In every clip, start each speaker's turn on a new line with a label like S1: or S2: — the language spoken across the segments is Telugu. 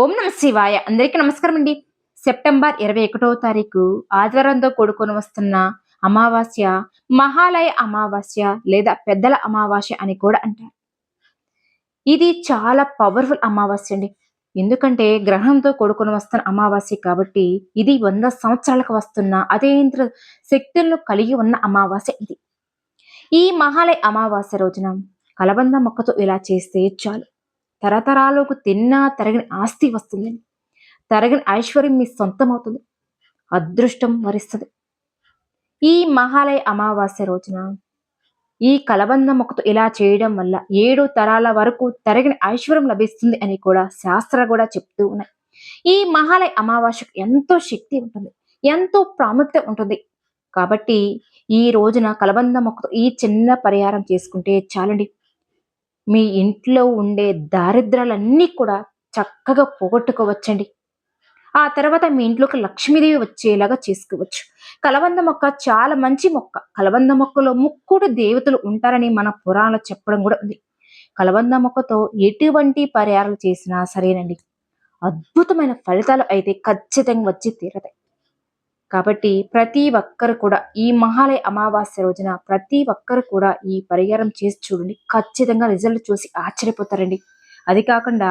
S1: ఓం నమ శివాయ. అందరికీ నమస్కారం అండి. సెప్టెంబర్ ఇరవై ఒకటవ తారీఖు ఆదివారంతో కూడుకొని వస్తున్న అమావాస్య మహాలయ అమావాస్య లేదా పెద్దల అమావాస్య అని కూడా అంటారు. ఇది చాలా పవర్ఫుల్ అమావాస్య అండి. ఎందుకంటే గ్రహంతో కూడుకొని వస్తున్న అమావాస్య కాబట్టి ఇది వంద సంవత్సరాలకు వస్తున్న అదేంద్ర శక్తులను కలిగి ఉన్న అమావాస్య ఇది. ఈ మహాలయ అమావాస్య రోజున కలబంద మొక్కతో ఇలా చేస్తే చాలు. తరతరాలకు తిన్నా తరగని ఆస్తి వస్తుందని తరగని ఐశ్వర్యం మీ సొంతం అవుతుంది అదృష్టం వరిస్తుంది. ఈ మహాలయ అమావాస్య రోజున ఈ కలబంద మొక్కతో ఇలా చేయడం వల్ల ఏడు తరాల వరకు తరగని ఐశ్వర్యం లభిస్తుంది అని కూడా శాస్త్రాలు కూడా చెప్తూ ఉన్నాయి. ఈ మహాలయ అమావాస్యకు ఎంతో శక్తి ఉంటుంది. ఎంతో ప్రాముఖ్యత ఉంటుంది. కాబట్టి ఈ రోజున కలబంద మొక్కతో ఈ చిన్న పరిహారం చేసుకుంటే చాలండి. మీ ఇంట్లో ఉండే దారిద్రాలన్నీ కూడా చక్కగా పోగొట్టుకోవచ్చండి. ఆ తర్వాత మీ ఇంట్లోకి లక్ష్మీదేవి వచ్చేలాగా చేసుకోవచ్చు. కలబంద మొక్క చాలా మంచి మొక్క. కలబంద మొక్కలో ముక్కుడు దేవతలు ఉంటారని మన పురాణాలు చెప్పడం కూడా ఉంది. కలబంద మొక్కతో ఎటువంటి పరిహారాలు చేసినా సరేనండి. అద్భుతమైన ఫలితాలు అయితే ఖచ్చితంగా వచ్చి తీరతాయి. కాబట్టి ప్రతి ఒక్కరు కూడా ఈ మహాలయ అమావాస్య రోజున ప్రతి ఒక్కరు కూడా ఈ పరిహారం చేసి చూడండి. ఖచ్చితంగా రిజల్ట్ చూసి ఆశ్చర్యపోతారండి. అది కాకుండా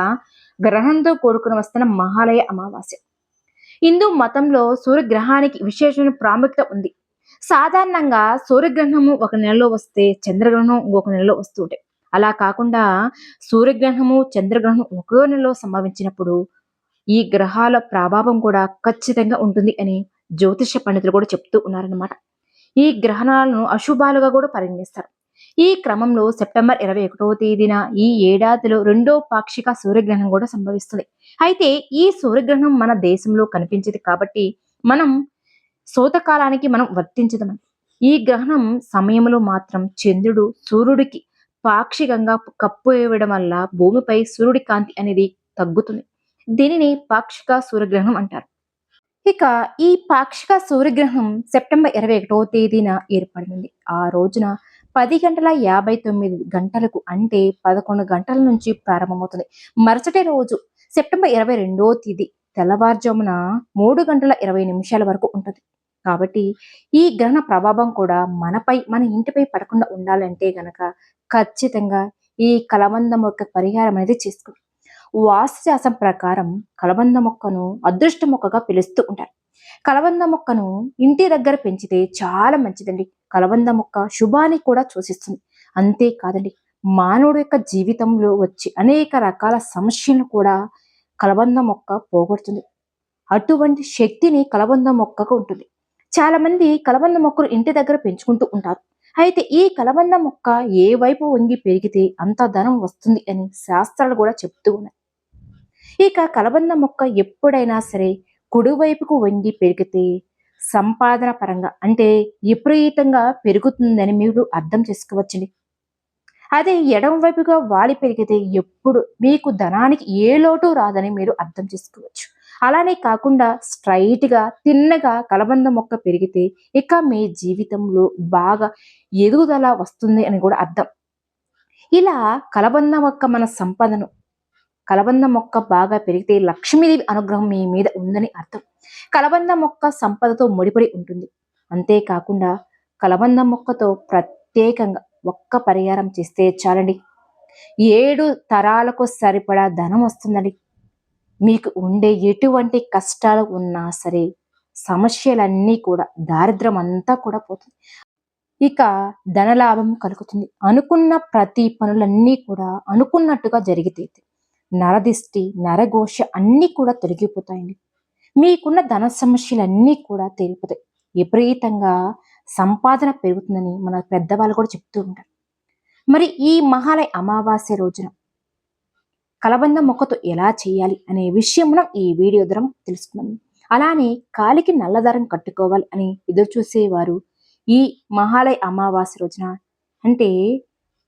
S1: గ్రహంతో కూడుకుని వస్తున్న మహాలయ అమావాస్య. హిందూ మతంలో సూర్యగ్రహానికి విశేషమైన ప్రాముఖ్యత ఉంది. సాధారణంగా సూర్యగ్రహణము ఒక నెలలో వస్తే చంద్రగ్రహణం ఇంకొక నెలలో వస్తుంటాయి అలా కాకుండా సూర్యగ్రహణము చంద్రగ్రహణం ఒకే నెలలో సంభవించినప్పుడు ఈ గ్రహాల ప్రభావం కూడా ఖచ్చితంగా ఉంటుంది అని జ్యోతిష పండితులు కూడా చెప్తూ ఉన్నారనమాట ఈ గ్రహణాలను అశుభాలుగా కూడా పరిగణిస్తారు. ఈ క్రమంలో సెప్టెంబర్ ఇరవై ఒకటవ తేదీన ఈ ఏడాదిలో రెండో పాక్షిక సూర్యగ్రహణం కూడా సంభవిస్తుంది. అయితే ఈ సూర్యగ్రహణం మన దేశంలో కనిపించింది కాబట్టి మనం శోతకాలానికి మనం వర్తించదమని ఈ గ్రహణం సమయంలో మాత్రం చంద్రుడు సూర్యుడికి పాక్షికంగా కప్పు వేయడం వల్ల భూమిపై సూర్యుడి కాంతి అనేది తగ్గుతుంది. దీనిని పాక్షిక సూర్యగ్రహణం అంటారు. ఇక ఈ పాక్షిక సూర్యగ్రహణం సెప్టెంబర్ ఇరవై ఒకటో తేదీన ఏర్పడింది. ఆ రోజున పది గంటల యాభై తొమ్మిది గంటలకు అంటే పదకొండు గంటల నుంచి ప్రారంభమవుతుంది. మరుసటి రోజు సెప్టెంబర్ ఇరవై రెండో తేదీ తెల్లవారుజామున మూడు గంటల ఇరవై నిమిషాల వరకు ఉంటుంది. కాబట్టి ఈ గ్రహణ ప్రభావం కూడా మనపై మన ఇంటిపై పడకుండా ఉండాలంటే గనక ఖచ్చితంగా ఈ కలబందం యొక్క పరిహారం అనేది చేసుకుంటాం వాస్తుశాస్త్రం ప్రకారం కలబంద మొక్కను అదృష్ట మొక్కగా పిలుస్తూ ఉంటారు. కలబంద మొక్కను ఇంటి దగ్గర పెంచితే చాలా మంచిదండి. కలబంద మొక్క శుభాన్ని కూడా సూచిస్తుంది. అంతేకాదండి మానవుడు యొక్క జీవితంలో వచ్చి అనేక రకాల సమస్యలను కూడా కలబంద మొక్క పోగొడుతుంది. అటువంటి శక్తిని కలబంద మొక్కకు ఉంటుంది. చాలా మంది కలబంద మొక్కలు ఇంటి దగ్గర పెంచుకుంటూ ఉంటారు. అయితే ఈ కలబంద మొక్క ఏ వైపు వంగి పెరిగితే అంత ధనం వస్తుంది అని శాస్త్రాలు కూడా చెప్తూ ఉన్నాయి. ఇక కలబంద మొక్క ఎప్పుడైనా సరే కుడివైపుకు వంగి పెరిగితే సంపాదన పరంగా అంటే విపరీతంగా పెరుగుతుందని మీరు అర్థం చేసుకోవచ్చండి. అదే ఎడం వైపుగా వాలి పెరిగితే ఎప్పుడు మీకు ధనానికి ఏ లోటు రాదని మీరు అర్థం చేసుకోవచ్చు. అలానే కాకుండా స్ట్రైట్గా తిన్నగా కలబంద మొక్క పెరిగితే ఇక మీ జీవితంలో బాగా ఎదుగుదల వస్తుంది అని కూడా అర్థం. ఇలా కలబంద మొక్క మన సంపదను కలబంద మొక్క బాగా పెరిగితే లక్ష్మీదేవి అనుగ్రహం మీ మీద ఉందని అర్థం. కలబంద మొక్క సంపదతో ముడిపడి ఉంటుంది. అంతేకాకుండా కలబంద మొక్కతో ప్రత్యేకంగా ఒక్క పరిహారం చేస్తే చాలండి. ఏడు తరాలకు సరిపడా ధనం వస్తుందండి. మీకు ఉండే ఎటువంటి కష్టాలు ఉన్నా సరే సమస్యలన్నీ కూడా దారిద్రం అంతా కూడా పోతుంది. ఇక ధనలాభం కలుగుతుంది. అనుకున్న ప్రతి పనులన్నీ కూడా అనుకున్నట్టుగా జరిగితే నరదిష్టి నరఘోష అన్నీ కూడా తొలగిపోతాయండి. మీకున్న ధన సమస్యలన్నీ కూడా తీరిపోతాయి. విపరీతంగా సంపాదన పెరుగుతుందని మన పెద్దవాళ్ళు కూడా చెప్తూ ఉంటారు. మరి ఈ మహాలయ అమావాస్య రోజున కలబంద మొక్కతో ఎలా చేయాలి అనే విషయం మనం ఈ వీడియో ద్వారా తెలుసుకున్నాం అలానే కాలికి నల్లదారం కట్టుకోవాలి అని ఎదురు చూసేవారు ఈ మహాలయ అమావాస్య రోజున అంటే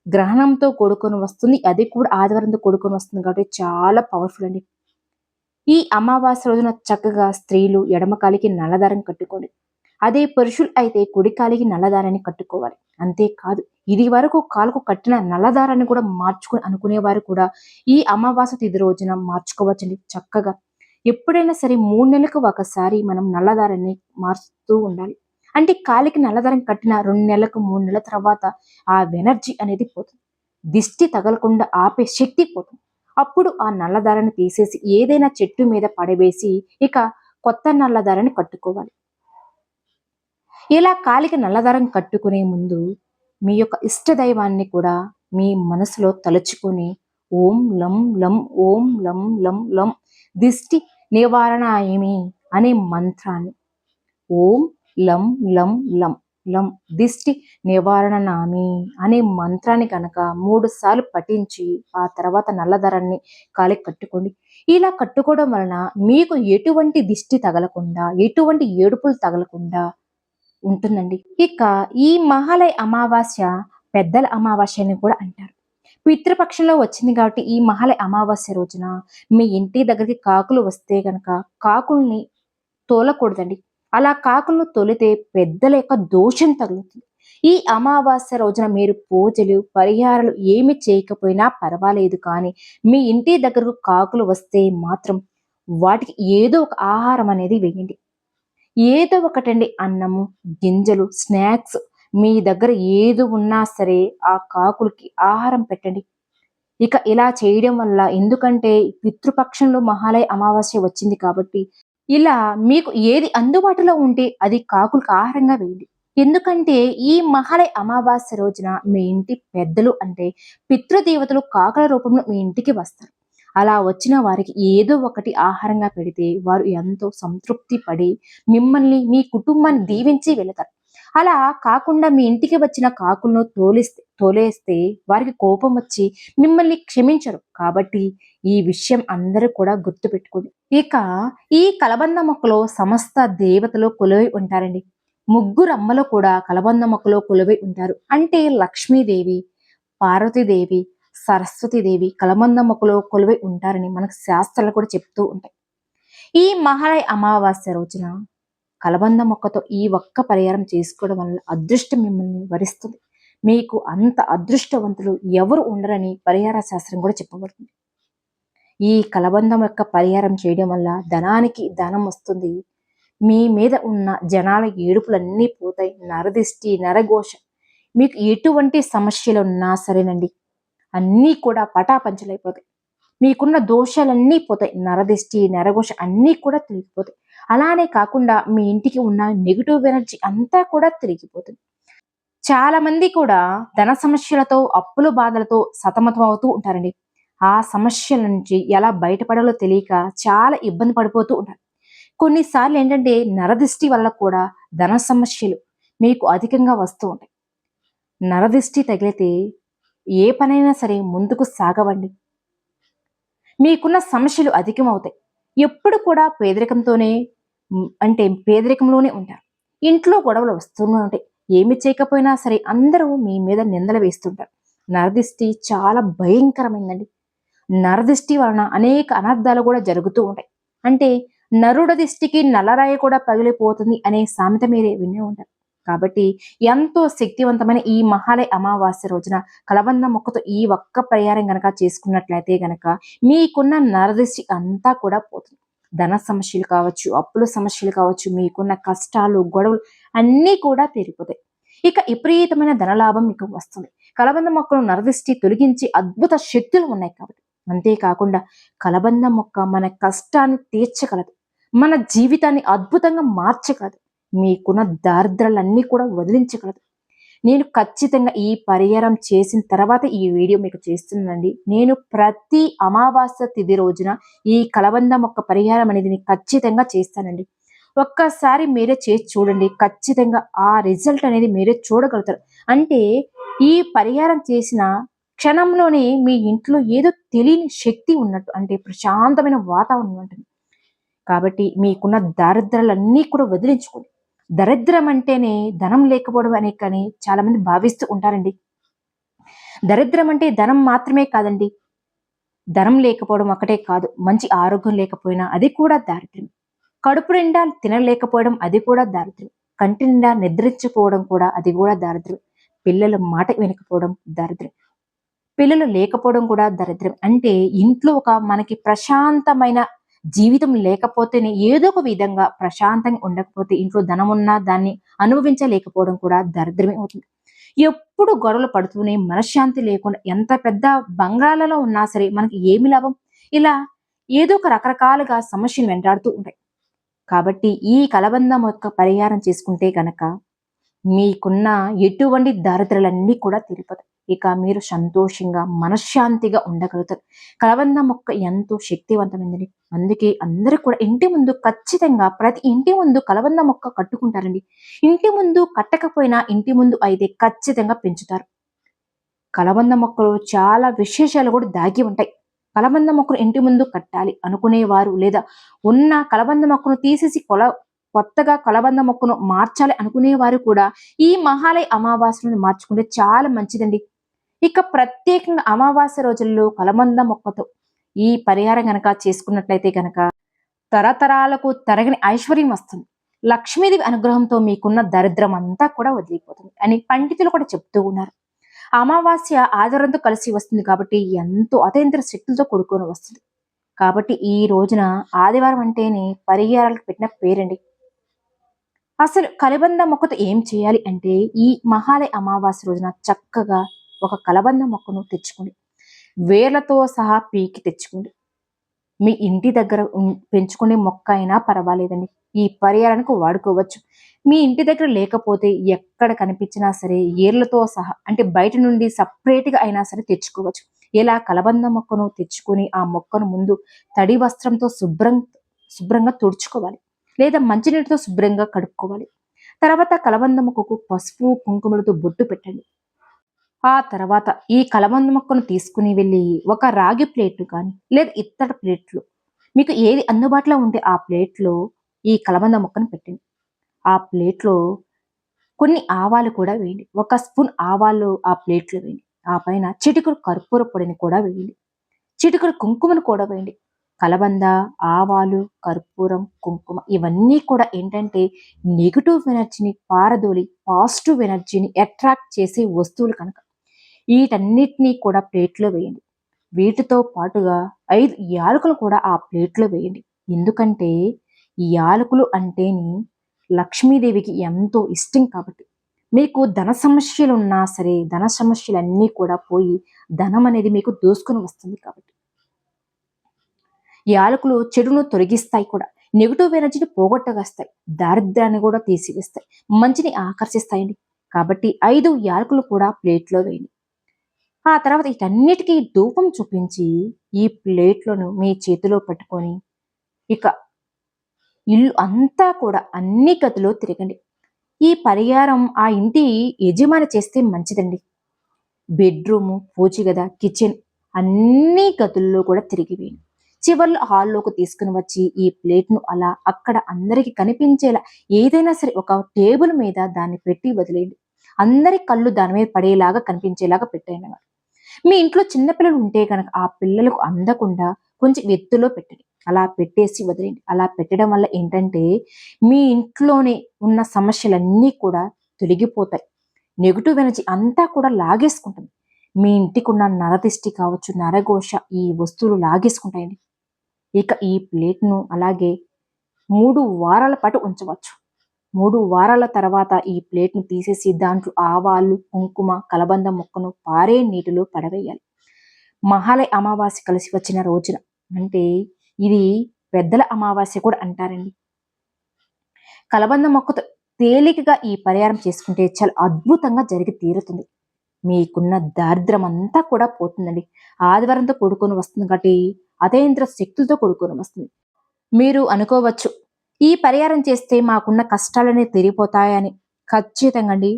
S1: గ్రహణంతో కూడుకొని వస్తుంది. అది కూడా ఆదివారంతో కూడుకొని వస్తుంది కాబట్టి చాలా పవర్ఫుల్ అండి. ఈ అమావాస్య రోజున చక్కగా స్త్రీలు ఎడమకాలికి నల్లదారం కట్టుకోండి. అదే పురుషులు అయితే కుడి కాలికి నల్లదారాన్ని కట్టుకోవాలి. అంతేకాదు ఇది వరకు కాలుకు కట్టిన నల్లదారాన్ని కూడా మార్చుకుని అనుకునేవారు కూడా ఈ అమావాస్య తిది రోజున మార్చుకోవచ్చండి చక్కగా. ఎప్పుడైనా సరే మూడు నెలలకు ఒకసారి మనం నల్లదారాన్ని మార్చుతూ ఉండాలి. అంటే కాలికి నల్లదరం కట్టిన రెండు నెలలకు మూడు నెలల తర్వాత ఆ ఎనర్జీ అనేది పోతుంది. దిష్టి తగలకుండా ఆపే శక్తి పోతుంది. అప్పుడు ఆ నల్లదారని తీసేసి ఏదైనా చెట్టు మీద పడవేసి ఇక కొత్త నల్లదారని కట్టుకోవాలి. ఇలా కాలికి నల్లదారం కట్టుకునే ముందు మీ యొక్క ఇష్ట దైవాన్ని కూడా మీ మనసులో తలుచుకొని ఓం లం లం ఓం లం లం లం దిష్టి నివారణాయమి అనే మంత్రాన్ని ఓం లం లం లం లం దిష్టి నివారణ నామి అనే మంత్రాన్ని కనుక మూడు సార్లు పఠించి ఆ తర్వాత నల్లధరాన్ని కాలికి కట్టుకోండి. ఇలా కట్టుకోవడం వలన మీకు ఎటువంటి దిష్టి తగలకుండా ఎటువంటి ఏడుపులు తగలకుండా ఉంటుందండి. ఇక ఈ మహాలయ అమావాస్య పెద్దల అమావాస్య అని కూడా అంటారు. పితృపక్షంలో వచ్చింది కాబట్టి ఈ మహాలయ అమావాస్య రోజున మీ ఇంటి దగ్గరికి కాకులు వస్తే గనక కాకుల్ని తోలకూడదండి. అలా కాకులను తొలితే పెద్దల యొక్క దోషం తగులుతుంది. ఈ అమావాస్య రోజున మీరు పూజలు పరిహారాలు ఏమి చేయకపోయినా పర్వాలేదు కానీ మీ ఇంటి దగ్గరకు కాకులు వస్తే మాత్రం వాటికి ఏదో ఒక ఆహారం అనేది వేయండి. ఏదో ఒకటండి అన్నము గింజలు స్నాక్స్ మీ దగ్గర ఏది ఉన్నా సరే ఆ కాకులకి ఆహారం పెట్టండి. ఇక ఇలా చేయడం వల్ల ఎందుకంటే పితృపక్షంలో మహాలయ అమావాస్య వచ్చింది కాబట్టి ఇలా మీకు ఏది అందుబాటులో ఉంటే అది కాకులకు ఆహారంగా వేయండి. ఎందుకంటే ఈ మహాలయ అమావాస్య రోజున మీ ఇంటి పెద్దలు అంటే పితృదేవతలు కాకుల రూపంలో మీ ఇంటికి వస్తారు. అలా వచ్చిన వారికి ఏదో ఒకటి ఆహారంగా పెడితే వారు ఎంతో సంతృప్తి పడి మిమ్మల్ని మీ కుటుంబాన్ని దీవించి వెళతారు. అలా కాకుండా మీ ఇంటికి వచ్చిన కాకులను తోలిస్తే తోలేస్తే వారికి కోపం వచ్చి మిమ్మల్ని క్షమించరు. కాబట్టి ఈ విషయం అందరూ కూడా గుర్తుపెట్టుకోండి ఇక ఈ కలబంద మొక్కలో సమస్త దేవతలు కొలువై ఉంటారండి. ముగ్గురు అమ్మలు కూడా కలబంద మొక్కలో కొలువై ఉంటారు. అంటే లక్ష్మీదేవి పార్వతీదేవి సరస్వతీదేవి కలబంద మొక్కలో కొలువై ఉంటారని మనకు శాస్త్రాలు కూడా చెప్తూ ఉంటాయి. ఈ మహాలయ అమావాస్య రోజున కలబంద మొక్కతో ఈ ఒక్క పరిహారం చేసుకోవడం వల్ల అదృష్టం మిమ్మల్ని వరిస్తుంది. మీకు అంత అదృష్టవంతులు ఎవరు ఉండరని పరిహార శాస్త్రం కూడా చెప్పబడుతుంది. ఈ కలబంధం యొక్క పరిహారం చేయడం వల్ల ధనానికి ధనం వస్తుంది. మీ మీద ఉన్న జనాల ఏడుపులన్నీ పోతాయి. నరదిష్టి నరఘోష. మీకు ఎటువంటి సమస్యలు ఉన్నా సరేనండి అన్నీ కూడా పటాపంచలైపోతాయి. మీకున్న దోషాలన్నీ పోతాయి. నరదిష్టి నరఘోష అన్నీ కూడా తిరిగిపోతాయి అలానే కాకుండా మీ ఇంటికి ఉన్న నెగిటివ్ ఎనర్జీ అంతా కూడా తిరిగిపోతుంది. చాలా మంది కూడా ధన సమస్యలతో అప్పుల బాధలతో సతమతం అవుతూ ఉంటారండి. ఆ సమస్యల నుంచి ఎలా బయటపడాలో తెలియక చాలా ఇబ్బంది పడిపోతూ ఉంటారు. కొన్నిసార్లు ఏంటంటే నరదృష్టి వల్ల కూడా ధన సమస్యలు మీకు అధికంగా వస్తూ ఉంటాయి. నరదృష్టి తగిలితే ఏ పనైనా సరే ముందుకు సాగవండి. మీకున్న సమస్యలు అధికమవుతాయి. ఎప్పుడు కూడా పేదరికంతోనే అంటే పేదరికంలోనే ఉంటారు. ఇంట్లో గొడవలు వస్తూనే ఉంటాయి. ఏమి చేయకపోయినా సరే అందరూ మీ మీద నిందలు వేస్తుంటారు. నరదిష్టి చాలా భయంకరమైందండి. నరదిష్టి వలన అనేక అనర్థాలు కూడా జరుగుతూ ఉంటాయి. అంటే నరుడ దిష్టికి నల్లరాయి కూడా పగిలిపోతుంది అనే సామెత మీరే వినే ఉంటారు. కాబట్టి ఎంతో శక్తివంతమైన ఈ మహాలయ అమావాస్య రోజున కలబంద మొక్కతో ఈ ఒక్క పరిహారం గనక చేసుకున్నట్లయితే గనక మీకున్న నరదిష్టి అంతా కూడా పోతుంది. ధన సమస్యలు కావచ్చు అప్పుల సమస్యలు కావచ్చు మీకున్న కష్టాలు గొడవలు అన్నీ కూడా తీరిపోతాయి. ఇక విపరీతమైన ధనలాభం మీకు వస్తుంది. కలబంద మొక్కలు నరదృష్టి తొలగించి అద్భుత శక్తులు ఉన్నాయి కాబట్టి. అంతేకాకుండా కలబంద మొక్క మన కష్టాన్ని తీర్చగలదు. మన జీవితాన్ని అద్భుతంగా మార్చగలదు. మీకున్న దారిద్రాలన్నీ కూడా వదిలించగలదు. నేను ఖచ్చితంగా ఈ పరిహారం చేసిన తర్వాత ఈ వీడియో మీకు చేస్తున్నానండి. నేను ప్రతి అమావాస్య తిథి రోజున ఈ కలబంద మొక్క పరిహారం అనేది నేను ఖచ్చితంగా చేస్తానండి. ఒక్కసారి మీరే చేసి చూడండి. ఖచ్చితంగా ఆ రిజల్ట్ అనేది మీరే చూడగలుగుతారు. అంటే ఈ పరిహారం చేసిన క్షణంలోనే మీ ఇంట్లో ఏదో తెలియని శక్తి ఉన్నట్టు అంటే ప్రశాంతమైన వాతావరణం ఉంటుంది. కాబట్టి మీకున్న దారిద్రాలన్నీ కూడా వదిలించుకోండి. దరిద్రం అంటేనే ధనం లేకపోవడం అనే కానీ చాలా మంది భావిస్తూ ఉంటారండి. దరిద్రం అంటే ధనం మాత్రమే కాదండి. ధనం లేకపోవడం ఒకటే కాదు. మంచి ఆరోగ్యం లేకపోయినా అది కూడా దారిద్ర్యం. కడుపు నిండా తినలేకపోవడం అది కూడా దారిద్ర్యం. కంటి నిండా నిద్రించకపోవడం కూడా అది కూడా దారిద్ర్యం. పిల్లల మాట వినకపోవడం దారిద్ర్యం. పిల్లలు లేకపోవడం కూడా దరిద్రం అంటే ఇంట్లో ఒక మనకి ప్రశాంతమైన జీవితం లేకపోతేనే ఏదో ఒక విధంగా ప్రశాంతంగా ఉండకపోతే ఇంట్లో ధనం ఉన్నా దాన్ని అనుభవించలేకపోవడం కూడా దరిద్రమే అవుతుంది. ఎప్పుడు గొడవలు పడుతూనే మనశ్శాంతి లేకుండా ఎంత పెద్ద బంగాళాలో ఉన్నా సరే మనకి ఏమి లాభం? ఇలా ఏదో ఒక రకరకాలుగా సమస్యలు వెంటాడుతూ ఉంటాయి. కాబట్టి ఈ కలబంధం యొక్క పరిహారం చేసుకుంటే గనక మీకున్న ఎటువంటి దారిద్రలన్నీ కూడా తీరిపోతాయి. ఇక మీరు సంతోషంగా మనశ్శాంతిగా ఉండగలుగుతారు. కలబంధం మొక్క ఎంతో శక్తివంతమైనది అందుకే అందరూ కూడా ఇంటి ముందు ఖచ్చితంగా ప్రతి ఇంటి ముందు కలబంద మొక్క కట్టుకుంటారండి. ఇంటి ముందు కట్టకపోయినా ఇంటి ముందు అయితే ఖచ్చితంగా పెంచుతారు. కలబంద మొక్కలు చాలా విశేషాలు కూడా దాగి ఉంటాయి. కలబంద మొక్కను ఇంటి ముందు కట్టాలి అనుకునేవారు లేదా ఉన్న కలబంద మొక్కను తీసేసి కొల కొత్తగా కలబంద మొక్కను మార్చాలి అనుకునేవారు కూడా ఈ మహాలయ అమావాస్యను మార్చుకుంటే చాలా మంచిదండి. ఇక ప్రత్యేకంగా అమావాస్య రోజుల్లో కలబంద మొక్కతో ఈ పరిహారం గనక చేసుకున్నట్లయితే గనక తరతరాలకు తరగని ఐశ్వర్యం వస్తుంది. లక్ష్మీదేవి అనుగ్రహంతో మీకున్న దరిద్రం అంతా కూడా వదిలిపోతుంది అని పండితులు కూడా చెప్తూ ఉన్నారు. అమావాస్య ఆధారంతో కలిసి వస్తుంది కాబట్టి ఎంతో అతయంత్ర శక్తులతో కొడుకొని వస్తుంది. కాబట్టి ఈ రోజున ఆదివారం అంటేనే పరిహారాలకు పెట్టిన పేరండి. అసలు కలబంద మొక్కతో ఏం చేయాలి అంటే ఈ మహాలయ అమావాస్య రోజున చక్కగా ఒక కలబంద మొక్కను తెచ్చుకోండి వేర్లతో సహా పీకి తెచ్చుకోండి. మీ ఇంటి దగ్గర పెంచుకునే మొక్క అయినా పర్వాలేదండి. ఈ పరిహారానికి వాడుకోవచ్చు. మీ ఇంటి దగ్గర లేకపోతే ఎక్కడ కనిపించినా సరే ఏర్లతో సహా అంటే బయట నుండి సపరేట్గా అయినా సరే తెచ్చుకోవచ్చు. ఇలా కలబంద మొక్కను తెచ్చుకొని ఆ మొక్కను ముందు తడి వస్త్రంతో శుభ్రం శుభ్రంగా తుడుచుకోవాలి. లేదా మంచినీటితో శుభ్రంగా కడుక్కోవాలి. తర్వాత కలబంద మొక్కకు పసుపు కుంకుమలతో బొట్టు పెట్టండి. ఆ తర్వాత ఈ కలబంద మొక్కను తీసుకుని వెళ్ళి ఒక రాగి ప్లేట్లు కానీ లేదా ఇత్తడి ప్లేట్లు మీకు ఏది అందుబాటులో ఉంటే ఆ ప్లేట్లో ఈ కలబంద మొక్కను పెట్టండి. ఆ ప్లేట్లో కొన్ని ఆవాలు కూడా వేయండి. ఒక స్పూన్ ఆవాలు ఆ ప్లేట్లో వేయండి. ఆ పైన చిటికుడు కర్పూర పొడిని కూడా వేయండి. చిటికుడు కుంకుమను కూడా వేయండి. కలబంద ఆవాలు కర్పూరం కుంకుమ ఇవన్నీ కూడా ఏంటంటే నెగిటివ్ ఎనర్జీని పారదోలి పాజిటివ్ ఎనర్జీని అట్రాక్ట్ చేసే వస్తువులు కనుక వీటన్నిటినీ కూడా ప్లేట్లో వేయండి. వీటితో పాటుగా ఐదు యాలకులు కూడా ఆ ప్లేట్లో వేయండి. ఎందుకంటే ఈ యాలకులు అంటేని లక్ష్మీదేవికి ఎంతో ఇష్టం కాబట్టి. మీకు ధన సమస్యలు ఉన్నా సరే ధన సమస్యలు అన్నీ కూడా పోయి ధనం అనేది మీకు దోసుకుని వస్తుంది కాబట్టి. యాలకులు చెడును తొలగిస్తాయి కూడా. నెగిటివ్ ఎనర్జీని పోగొట్టగస్తాయి. దారిద్ర్యాన్ని కూడా తీసివేస్తాయి. మంచిని ఆకర్షిస్తాయండి. కాబట్టి ఐదు యాలకులు కూడా ప్లేట్లో వేయండి. ఆ తర్వాత వీటన్నిటికీ ధూపం చూపించి ఈ ప్లేట్లను మీ చేతిలో పట్టుకొని ఇక ఇల్లు అంతా కూడా అన్ని గదిలో తిరగండి. ఈ పరిహారం ఆ ఇంటి యజమాని చేస్తే మంచిదండి. బెడ్రూము పూచిగద కిచెన్ అన్ని గదుల్లో కూడా తిరిగివేయండి చివర్లో హాల్లోకి తీసుకుని వచ్చి ఈ ప్లేట్ను అలా అక్కడ అందరికి కనిపించేలా ఏదైనా సరే ఒక టేబుల్ మీద దాన్ని పెట్టి వదిలేయండి. అందరి కళ్ళు దాని మీద పడేలాగా కనిపించేలాగా పెట్టండి మీ ఇంట్లో చిన్నపిల్లలు ఉంటే కనుక ఆ పిల్లలకు అందకుండా కొంచెం ఎత్తులో పెట్టండి. అలా పెట్టేసి వదిలేండి అలా పెట్టడం వల్ల ఏంటంటే మీ ఇంట్లోనే ఉన్న సమస్యలన్నీ కూడా తొలగిపోతాయి. నెగిటివ్ ఎనర్జీ అంతా కూడా లాగేసుకుంటుంది. మీ ఇంటికి ఉన్న నరదిష్టి కావచ్చు నరఘోష ఈ వస్తువులు లాగేసుకుంటాయండి. ఇక ఈ ప్లేట్ను అలాగే మూడు వారాల పాటు ఉంచవచ్చు. మూడు వారాల తర్వాత ఈ ప్లేట్ను తీసేసి దాంట్లో ఆవాలు కుంకుమ కలబంద ముక్కను పారే నీటిలో పడవేయాలి. మహాలయ అమావాస్య కలిసి వచ్చిన రోజున అంటే ఇది పెద్దల అమావాస్య కూడా అంటారండి. కలబంద మొక్కతో తేలికగా ఈ పరిహారం చేసుకుంటే చాలా అద్భుతంగా జరిగి తీరుతుంది. మీకున్న దారిద్రం అంతా కూడా పోతుందండి. ఆదివారంతో కూడుకొని వస్తుంది కాబట్టి అతేంద్ర శక్తులతో కూడుకొని వస్తుంది. మీరు అనుకోవచ్చు ఈ పరిహారం చేస్తే మాకున్న కష్టాలనే తీరిపోతాయని ఖచ్చితంగా అండి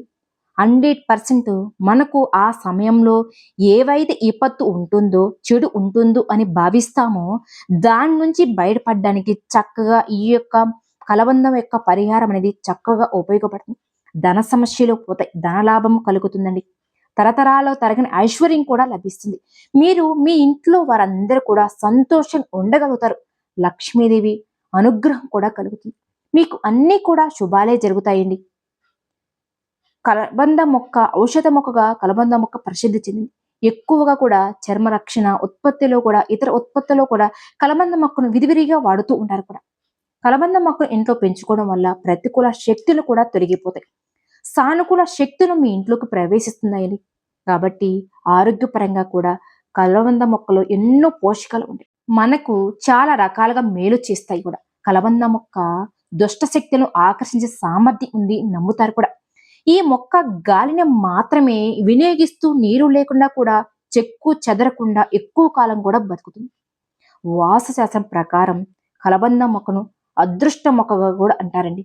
S1: హండ్రెడ్ పర్సెంట్ మనకు ఆ సమయంలో ఏవైతే విపత్తు ఉంటుందో చెడు ఉంటుందో అని భావిస్తామో దాని నుంచి బయటపడడానికి చక్కగా ఈ యొక్క కలబంధం యొక్క పరిహారం అనేది చక్కగా ఉపయోగపడుతుంది. ధన సమస్యలు పోతాయి ధన లాభం కలుగుతుందండి. తరతరాల్లో తరగని ఐశ్వర్యం కూడా లభిస్తుంది. మీరు మీ ఇంట్లో వారందరూ కూడా సంతోషం ఉండగలుగుతారు. లక్ష్మీదేవి అనుగ్రహం కూడా కలుగుతుంది. మీకు అన్నీ కూడా శుభాలే జరుగుతాయండి. కలబంద మొక్క ఔషధ మొక్కగా కలబంద మొక్క ప్రసిద్ధి చెందింది. ఎక్కువగా కూడా చర్మ రక్షణ ఉత్పత్తిలో కూడా ఇతర ఉత్పత్తిలో కూడా కలబంద మొక్కను విధివిరిగా వాడుతూ ఉంటారు కూడా. కలబంద మొక్కను ఇంట్లో పెంచుకోవడం వల్ల ప్రతికూల శక్తులు కూడా తొలగిపోతాయి. సానుకూల శక్తులు మీ ఇంట్లోకి ప్రవేశిస్తున్నాయని కాబట్టి ఆరోగ్యపరంగా కూడా కలబంద మొక్కలో ఎన్నో పోషకాలు ఉంటాయి. మనకు చాలా రకాలుగా మేలు చేస్తాయి కూడా. కలబంద మొక్క దుష్ట శక్తులను ఆకర్షించే సామర్థ్యం ఉంది నమ్ముతారు కూడా. ఈ మొక్క గాలిని మాత్రమే వినియోగిస్తూ నీరు లేకుండా కూడా చెక్కు చెదరకుండా ఎక్కువ కాలం కూడా బతుకుతుంది. వాసశాస్త్రం ప్రకారం కలబంద మొక్కను అదృష్ట మొక్కగా కూడా అంటారండి.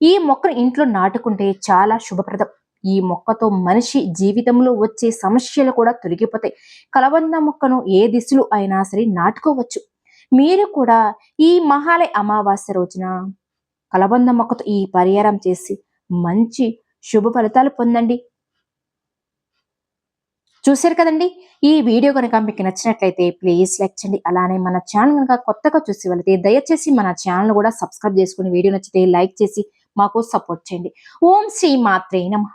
S1: ఈ మొక్కను ఇంట్లో నాటుకుంటే చాలా శుభప్రదం. ఈ మొక్కతో మనిషి జీవితంలో వచ్చే సమస్యలు కూడా తొలగిపోతాయి. కలబంద మొక్కను ఏ దిశలో అయినా సరే నాటుకోవచ్చు. మీరు కూడా ఈ మహాలయ అమావాస్య రోజున కలబంద మొక్కతో ఈ పరిహారం చేసి మంచి శుభ ఫలితాలు పొందండి. చూశారు కదండి? ఈ వీడియో కనుక మీకు నచ్చినట్లయితే ప్లీజ్ లైక్ చేయండి. అలానే మన ఛానల్ కనుక కొత్తగా చూసి వెళితే దయచేసి మన ఛానల్ కూడా సబ్స్క్రైబ్ చేసుకుని వీడియో నచ్చితే లైక్ చేసి మాకు సపోర్ట్ చేయండి. ఓం శ్రీ మాత్రే నమ.